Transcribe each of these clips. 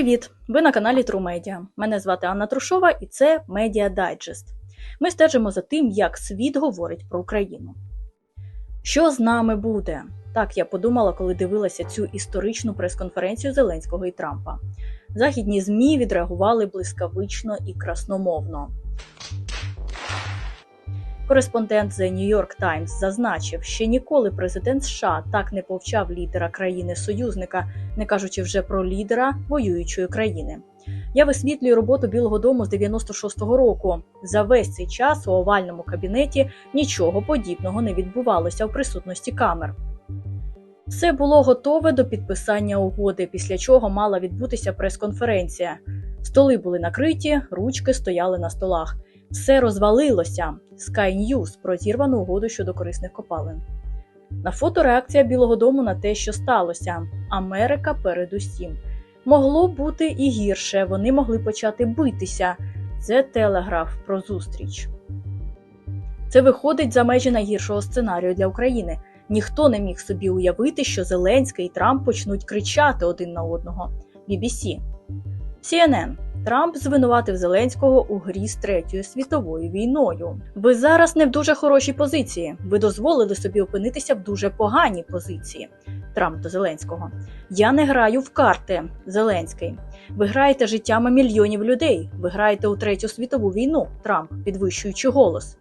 Привіт! Ви на каналі Media. Мене звати Анна Трушова і це Media Digest. Ми стежимо за тим, як світ говорить про Україну. Що з нами буде? Так я подумала, коли дивилася цю історичну прес-конференцію Зеленського і Трампа. Західні ЗМІ відреагували блискавично і красномовно. Кореспондент The New York Times зазначив, що ніколи президент США так не повчав лідера країни-союзника, не кажучи вже про лідера воюючої країни. Я висвітлюю роботу Білого Дому з 96-го року. За весь цей час у овальному кабінеті нічого подібного не відбувалося в присутності камер. Все було готове до підписання угоди, після чого мала відбутися прес-конференція. Столи були накриті, ручки стояли на столах. Все розвалилося. Sky News про зірвану угоду щодо корисних копалин. На фото реакція Білого Дому на те, що сталося. Америка передусім. Могло бути і гірше. Вони могли почати битися. Це телеграф про зустріч. Це виходить за межі найгіршого сценарію для України. Ніхто не міг собі уявити, що Зеленський і Трамп почнуть кричати один на одного. BBC. CNN. Трамп звинуватив Зеленського у грі з третьою світовою війною. Ви зараз не в дуже хорошій позиції. Ви дозволили собі опинитися в дуже поганій позиції. Трамп до Зеленського. Я не граю в карти. Зеленський. Ви граєте життями мільйонів людей. Ви граєте у третю світову війну. Трамп, підвищуючи голос.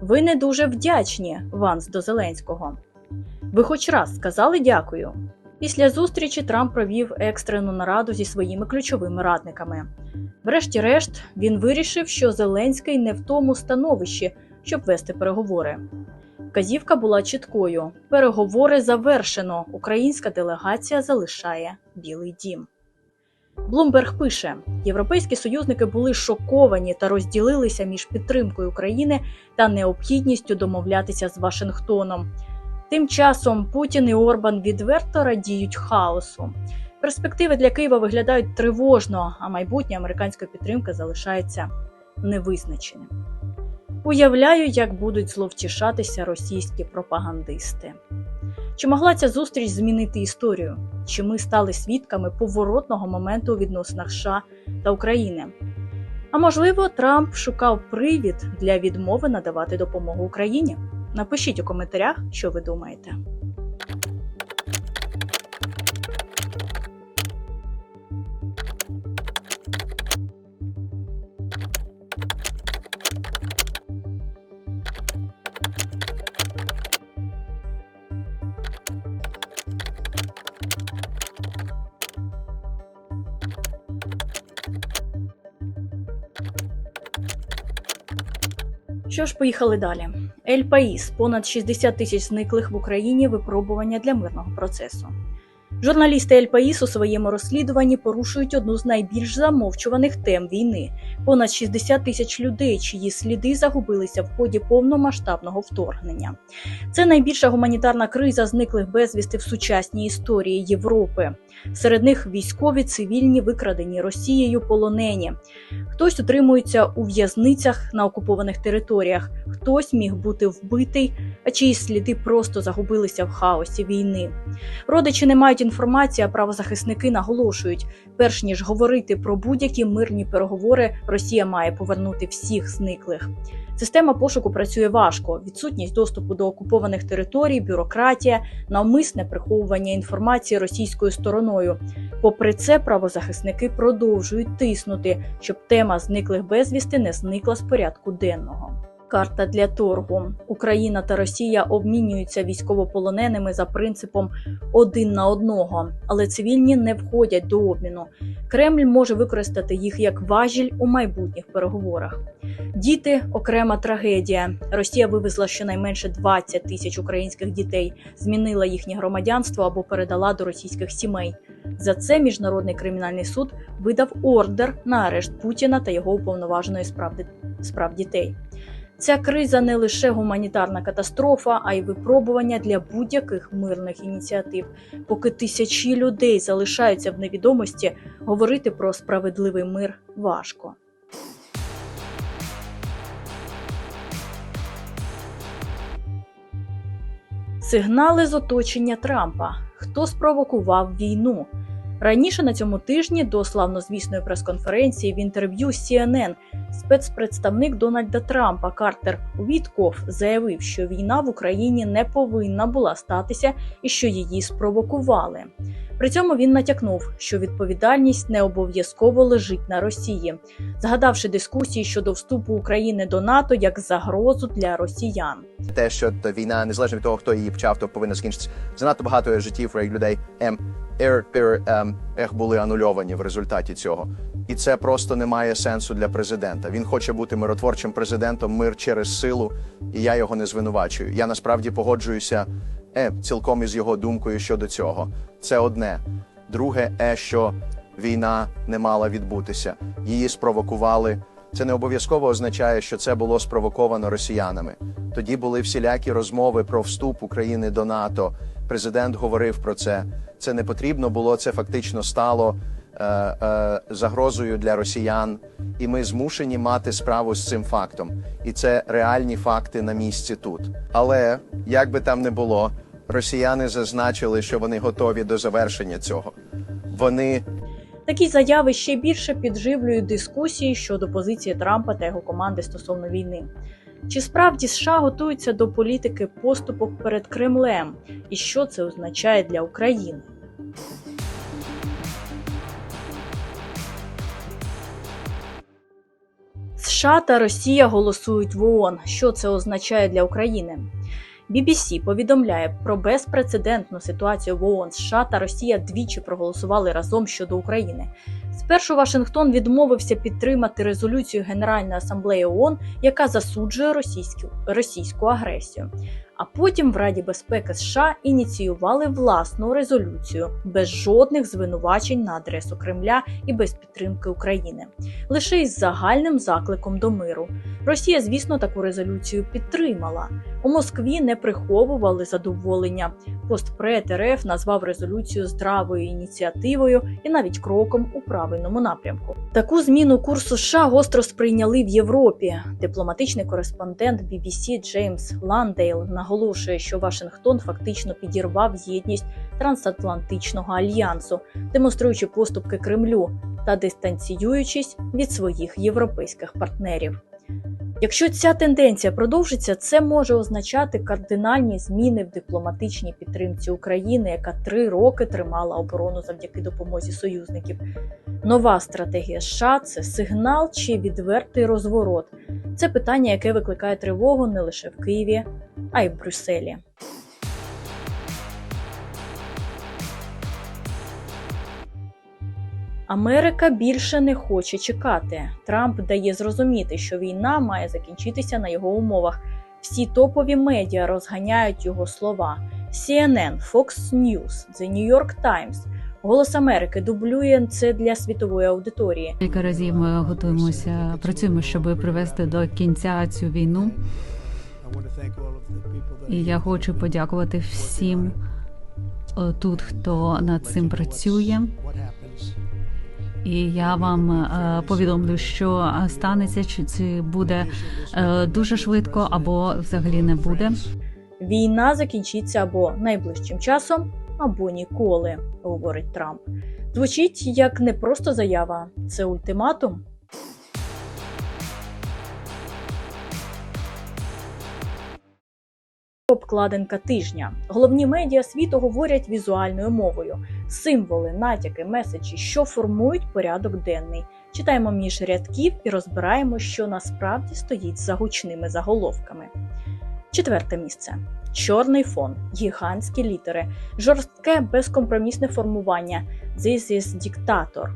Ви не дуже вдячні, Ванс до Зеленського. Ви хоч раз сказали дякую. Після зустрічі Трамп провів екстрену нараду зі своїми ключовими радниками. Врешті-решт, він вирішив, що Зеленський не в тому становищі, щоб вести переговори. Вказівка була чіткою: переговори завершено. Українська делегація залишає Білий Дім. Блумберг пише: європейські союзники були шоковані та розділилися між підтримкою України та необхідністю домовлятися з Вашингтоном. Тим часом Путін і Орбан відверто радіють хаосу. Перспективи для Києва виглядають тривожно, а майбутнє американської підтримки залишається невизначеним. Уявляю, як будуть зловтішатися російські пропагандисти. Чи могла ця зустріч змінити історію? Чи ми стали свідками поворотного моменту у відносинах США та України? А можливо, Трамп шукав привід для відмови надавати допомогу Україні? Напишіть у коментарях, що ви думаєте. Що ж, поїхали далі. Ель Паїс понад 60 тисяч зниклих в Україні випробування для мирного процесу. Журналісти Ель Паїс у своєму розслідуванні порушують одну з найбільш замовчуваних тем війни: понад 60 тисяч людей, чиї сліди загубилися в ході повномасштабного вторгнення. Це найбільша гуманітарна криза зниклих безвісти в сучасній історії Європи. Серед них військові, цивільні, викрадені Росією, полонені. Хтось утримується у в'язницях на окупованих територіях, хтось міг бути вбитий, а чиїсь сліди просто загубилися в хаосі війни. Родичі не мають інформації, а правозахисники наголошують, перш ніж говорити про будь-які мирні переговори, Росія має повернути всіх зниклих. Система пошуку працює важко: відсутність доступу до окупованих територій, бюрократія, навмисне приховування інформації російською стороною. Попри це, правозахисники продовжують тиснути, щоб тема зниклих безвісти не зникла з порядку денного. Карта для торгу. Україна та Росія обмінюються військовополоненими за принципом один на одного, але цивільні не входять до обміну. Кремль може використати їх як важіль у майбутніх переговорах. Діти окрема трагедія. Росія вивезла щонайменше 20 тисяч українських дітей, змінила їхнє громадянство або передала до російських сімей. За це міжнародний кримінальний суд видав ордер на арешт Путіна та його уповноваженої справ, дітей. Ця криза не лише гуманітарна катастрофа, а й випробування для будь-яких мирних ініціатив. Поки тисячі людей залишаються в невідомості, говорити про справедливий мир важко. Сигнали з оточення Трампа. Хто спровокував війну? Раніше на цьому тижні до славнозвісної прес-конференції в інтерв'ю CNN спецпредставник Дональда Трампа Картер Вітков заявив, що війна в Україні не повинна була статися і що її спровокували. При цьому він натякнув, що відповідальність не обов'язково лежить на Росії, згадавши дискусії щодо вступу України до НАТО як загрозу для росіян. те, що війна, незалежно від того, хто її почав, то повинна скінчитися. Занадто багато життів людей ем, ер, пер, ем, ех, були анульовані в результаті цього. І це просто не має сенсу для президента. Він хоче бути миротворчим президентом, мир через силу, і я його не звинувачую. Я насправді погоджуюся е, цілком із його думкою щодо цього. Це одне. Друге, е, що війна не мала відбутися. Її спровокували. Це не обов'язково означає, що це було спровоковано росіянами. Тоді були всілякі розмови про вступ України до НАТО. Президент говорив про це. Це не потрібно було. Це фактично стало загрозою для росіян, і ми змушені мати справу з цим фактом. І це реальні факти на місці тут. Але як би там не було, росіяни зазначили, що вони готові до завершення цього. Вони Такі заяви ще більше підживлюють дискусії щодо позиції Трампа та його команди стосовно війни. Чи справді США готуються до політики поступок перед Кремлем, і що це означає для України? США та Росія голосують в ООН. Що це означає для України? BBC повідомляє про безпрецедентну ситуацію в ООН. США та Росія двічі проголосували разом щодо України. Спершу Вашингтон відмовився підтримати резолюцію Генеральної асамблеї ООН, яка засуджує російську, російську агресію. А потім в Раді безпеки США ініціювали власну резолюцію без жодних звинувачень на адресу Кремля і без підтримки України, лише із загальним закликом до миру. Росія, звісно, таку резолюцію підтримала. У Москві не приховували задоволення. Постпред РФ назвав резолюцію здравою ініціативою і навіть кроком у правильному напрямку. Таку зміну курсу США гостро сприйняли в Європі. Дипломатичний кореспондент BBC Джеймс Ландейл наголошує, що Вашингтон фактично підірвав єдність трансатлантичного альянсу, демонструючи поступки Кремлю та дистанціюючись від своїх європейських партнерів. Якщо ця тенденція продовжиться, це може означати кардинальні зміни в дипломатичній підтримці України, яка три роки тримала оборону завдяки допомозі союзників. Нова стратегія США це сигнал чи відвертий розворот. Це питання, яке викликає тривогу не лише в Києві, а й в Брюсселі. Америка більше не хоче чекати. Трамп дає зрозуміти, що війна має закінчитися на його умовах. Всі топові медіа розганяють його слова. CNN, Fox News, The New York Times, Голос Америки дублює це для світової аудиторії. Кілька разів ми готуємося, працюємо, щоб привести до кінця цю війну. І я хочу подякувати всім е, тут, хто над цим працює. І я вам е, повідомлю, що станеться, чи це буде е, дуже швидко, або взагалі не буде. Війна закінчиться або найближчим часом, або ніколи, говорить Трамп. Звучить як не просто заява, це ультиматум. Обкладинка тижня. Головні медіа світу говорять візуальною мовою. Символи, натяки, меседжі, що формують порядок денний. Читаємо між рядків і розбираємо, що насправді стоїть за гучними заголовками. Четверте місце. Чорний фон, гігантські літери, жорстке безкомпромісне формування. This is dictator.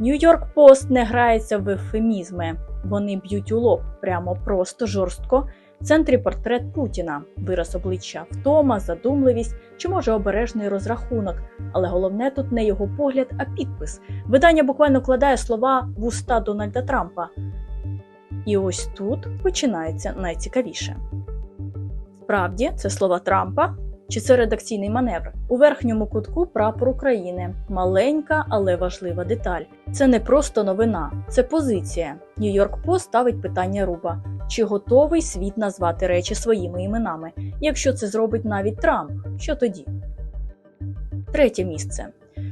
Нью-Йорк Пост не грається в ефемізми. Вони б'ють у лоб прямо просто жорстко. В центрі портрет Путіна, вираз обличчя, втома, задумливість чи може обережний розрахунок. Але головне тут не його погляд, а підпис. Видання буквально кладає слова в уста Дональда Трампа. І ось тут починається найцікавіше. Справді, це слова Трампа. Чи це редакційний маневр? У верхньому кутку прапор України. Маленька, але важлива деталь. Це не просто новина, це позиція. Нью-Йорк Пост ставить питання Руба: чи готовий світ назвати речі своїми іменами? Якщо це зробить навіть Трамп, що тоді? Третє місце.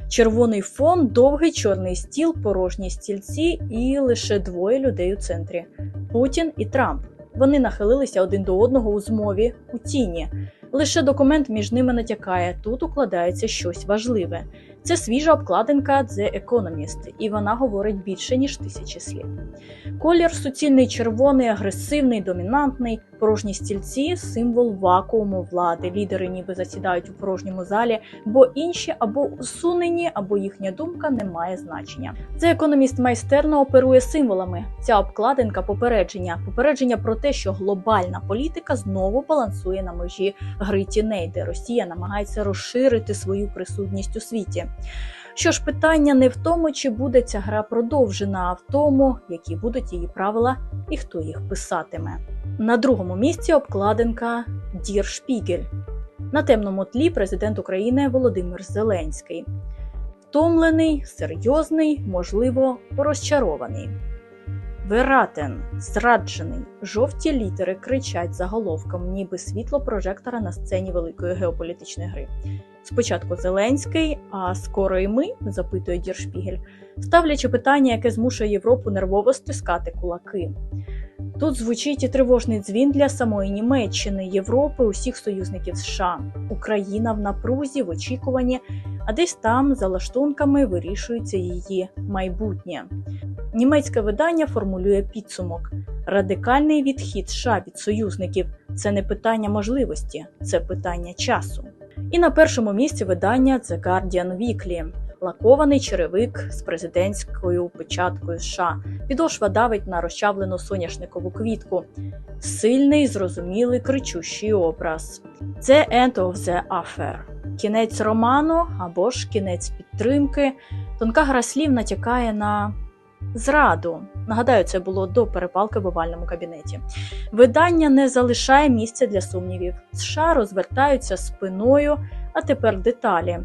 Червоний фон, довгий чорний стіл, порожні стільці і лише двоє людей у центрі Путін і Трамп. Вони нахилилися один до одного у змові у тіні. Лише документ між ними натякає, тут укладається щось важливе. Це свіжа обкладинка The Economist, і вона говорить більше ніж тисячі слів. Колір суцільний червоний, агресивний, домінантний, порожні стільці символ вакууму влади. Лідери ніби засідають у порожньому залі, бо інші або усунені, або їхня думка не має значення. The Economist майстерно оперує символами. Ця обкладинка попередження, попередження про те, що глобальна політика знову балансує на межі гри тіней, де Росія намагається розширити свою присутність у світі. Що ж, питання не в тому, чи буде ця гра продовжена, а в тому, які будуть її правила і хто їх писатиме. На другому місці обкладинка Дір Шпігель. На темному тлі президент України Володимир Зеленський. Втомлений, серйозний, можливо, розчарований. Вератен, зраджений, жовті літери кричать заголовком, ніби світло прожектора на сцені великої геополітичної гри. Спочатку Зеленський, а скоро і ми, запитує Діршпігель, ставлячи питання, яке змушує Європу нервово стискати кулаки. Тут звучить і тривожний дзвін для самої Німеччини, Європи, усіх союзників США. Україна в напрузі, в очікуванні, а десь там, за лаштунками, вирішується її майбутнє. Німецьке видання формулює підсумок: радикальний відхід США від союзників це не питання можливості, це питання часу. І на першому місці видання The Guardian Weekly. Лакований черевик з президентською печаткою США. Підошва давить на розчавлену соняшникову квітку. Сильний, зрозумілий, кричущий образ. Це end of the affair. Кінець роману або ж кінець підтримки. Тонка гра слів натякає на зраду. Нагадаю, це було до перепалки в овальному кабінеті. Видання не залишає місця для сумнівів. США розвертаються спиною, а тепер деталі.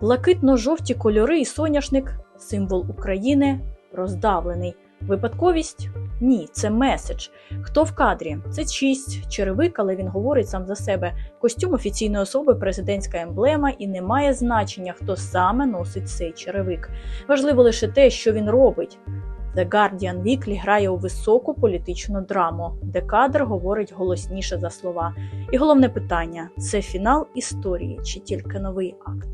Блакитно-жовті кольори і соняшник символ України роздавлений. Випадковість? Ні, це меседж. Хто в кадрі? Це чість, черевик, але він говорить сам за себе. Костюм офіційної особи, президентська емблема, і не має значення, хто саме носить цей черевик. Важливо лише те, що він робить. The Guardian Weekly грає у високу політичну драму, де кадр говорить голосніше за слова. І головне питання: це фінал історії чи тільки новий акт?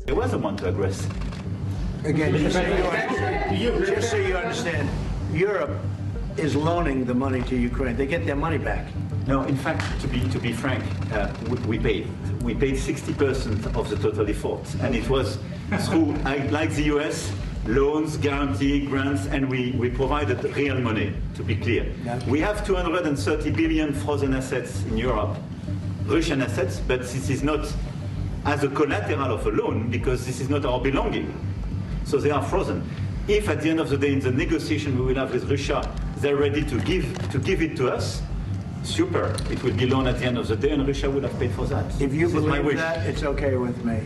Is loaning the money to Ukraine. They get their money back. No, in fact, to be to be frank, uh, we, we paid. We paid 60% of the total effort, and it was through, like the US, loans, guarantee, grants, and we, we provided real money. To be clear, Yeah. we have 230 billion frozen assets in Europe, Russian assets, but this is not as a collateral of a loan because this is not our belonging. So they are frozen. If at the end of the day, in the negotiation we will have with Russia, they're ready to give to give it to us, super. It will be loan at the end of the day, and Russia will have paid for that. If you this believe wish. that, it's okay with me.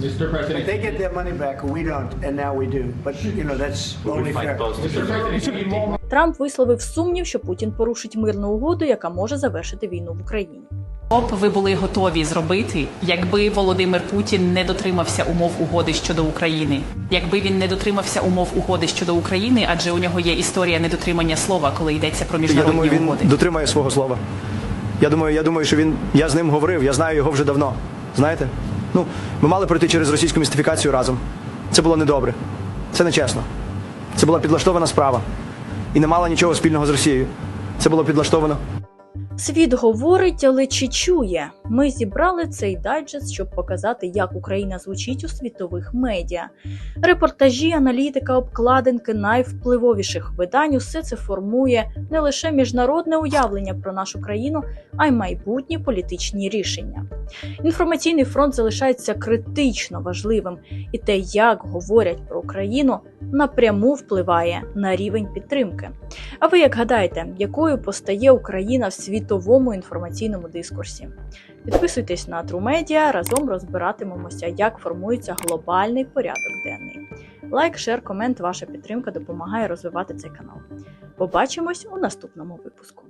Mr. But President. they get their money back, we don't, and now we do. But, you know, that's only fair. Mr. President, you need more Трамп висловив сумнів, що Путін порушить мирну угоду, яка може завершити війну в Україні. Що б ви були готові зробити, якби Володимир Путін не дотримався умов угоди щодо України? Якби він не дотримався умов угоди щодо України, адже у нього є історія недотримання слова, коли йдеться про Я міжнародні думаю, він угоди. дотримає свого слова. Я думаю, я думаю, що він. Я з ним говорив, я знаю його вже давно. Знаєте? Ну, ми мали пройти через російську містифікацію разом. Це було недобре. Це нечесно. Це була підлаштована справа. І не мала нічого спільного з Росією. Це було підлаштовано. Світ говорить, але чи чує? Ми зібрали цей дайджест, щоб показати, як Україна звучить у світових медіа. Репортажі, аналітика, обкладинки найвпливовіших видань усе це формує не лише міжнародне уявлення про нашу країну, а й майбутні політичні рішення. Інформаційний фронт залишається критично важливим, і те, як говорять про Україну, напряму впливає на рівень підтримки. А ви як гадаєте, якою постає Україна в світовому інформаційному дискурсі? Підписуйтесь на Трумедіа, разом розбиратимемося, як формується глобальний порядок денний. Лайк, шер, комент, ваша підтримка допомагає розвивати цей канал. Побачимось у наступному випуску.